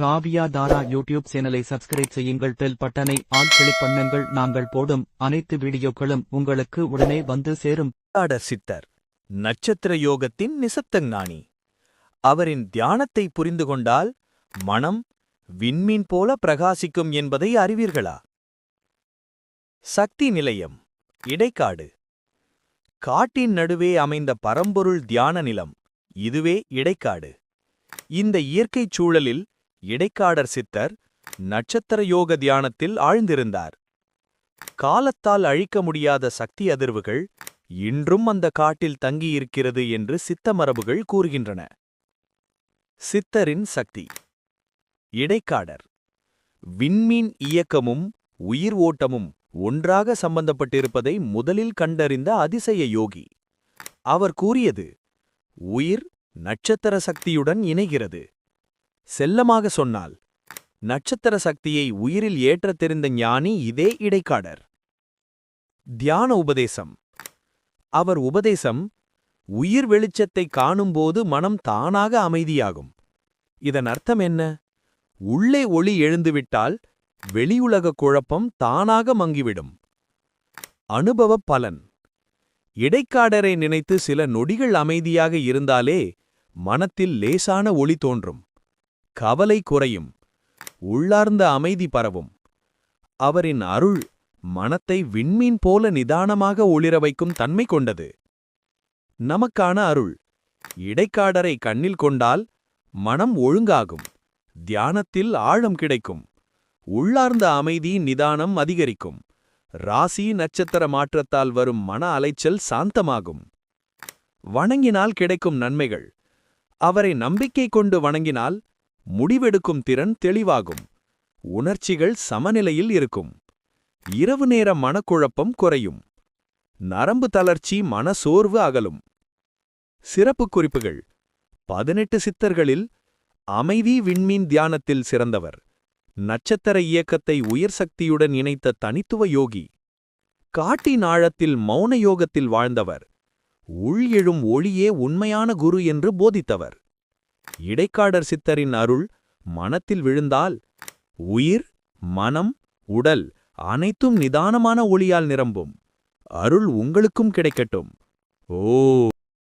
Kavya Thara YouTube சேனலை subscribe செய்யுங்கள். Bell பட்டனை ஆல் கிளிக் பண்ணுங்கள். நாங்கள் போடும் அனைத்து வீடியோக்களும் உங்களுக்கு உடனே வந்து சேரும். சித்தர் நட்சத்திர யோகத்தின் நிசப்தஞானி அவரின் தியானத்தை புரிந்து கொண்டால் மனம் விண்மீன் போல பிரகாசிக்கும் என்பதை அறிவீர்களா? சக்தி நிலையம் இடைக்காடு. காட்டின் நடுவே அமைந்த பரம்பொருள் தியான நிலம் இதுவே இடைக்காடு. இந்த இயற்கைச் சூழலில் இடைக்காடர் சித்தர் நட்சத்திர யோக தியானத்தில் ஆழ்ந்திருந்தார். காலத்தால் அழிக்க முடியாத சக்தி அதிர்வுகள் இன்றும் அந்த காட்டில் தங்கியிருக்கிறது என்று சித்த மரபுகள் கூறுகின்றன. சித்தரின் சக்தி. இடைக்காடர். விண்மீன் இயக்கமும் உயிர் ஓட்டமும் ஒன்றாக சம்பந்தப்பட்டிருப்பதை முதலில் கண்டறிந்த அதிசய யோகி. அவர் கூறியது உயிர் நட்சத்திர சக்தியுடன் இணைகிறது. செல்லமாக சொன்னால் நட்சத்திர சக்தியை உயிரில் ஏற்றத் தெரிந்த ஞானி இதே இடைக்காடர். தியான உபதேசம். அவர் உபதேசம் உயிர் வெளிச்சத்தை காணும்போது மனம் தானாக அமைதியாகும். இதன் அர்த்தம் என்ன? உள்ளே ஒளி எழுந்துவிட்டால் வெளியுலக குழப்பம் தானாக மங்கிவிடும். அனுபவப் பலன். இடைக்காடரை நினைத்து சில நொடிகள் அமைதியாக இருந்தாலே மனத்தில் லேசான ஒளி தோன்றும். கவலை குறையும். உள்ளார்ந்த அமைதி பரவும். அவரின் அருள் மனத்தை விண்மீன் போல நிதானமாக ஒளிர வைக்கும் தன்மை கொண்டது. நமக்கான அருள் இடைக்காடரை கண்ணில் கொண்டால் மனம் ஒழுங்காகும். தியானத்தில் ஆழம் கிடைக்கும். உள்ளார்ந்த அமைதி நிதானம் அதிகரிக்கும். ராசி நட்சத்திர மாற்றத்தால் வரும் மன அலைச்சல் சாந்தமாகும். வணங்கினால் கிடைக்கும் நன்மைகள். அவரை நம்பிக்கை கொண்டு வணங்கினால் முடிவெடுக்கும் திறன் தெளிவாகும். உணர்ச்சிகள் சமநிலையில் இருக்கும். இரவு நேர மனக்குழப்பம் குறையும். நரம்பு தளர்ச்சி மனசோர்வு அகலும். சிறப்பு குறிப்புகள். பதினெட்டு சித்தர்களில் அமைதி விண்மீன் தியானத்தில் சிறந்தவர். நட்சத்திர இயக்கத்தை உயர் சக்தியுடன் இணைத்த தனித்துவ யோகி. காட்டின் ஆழத்தில் மௌன யோகத்தில் வாழ்ந்தவர். உள் எழும் ஒளியே உண்மையான குரு என்று போதித்தவர். இடைக்காடர் சித்தரின் அருள் மனத்தில் விழுந்தால் உயிர் மனம் உடல் அனைத்தும் நிதானமான ஒளியால் நிரம்பும். அருள் உங்களுக்கும் கிடைக்கட்டும். ஓ!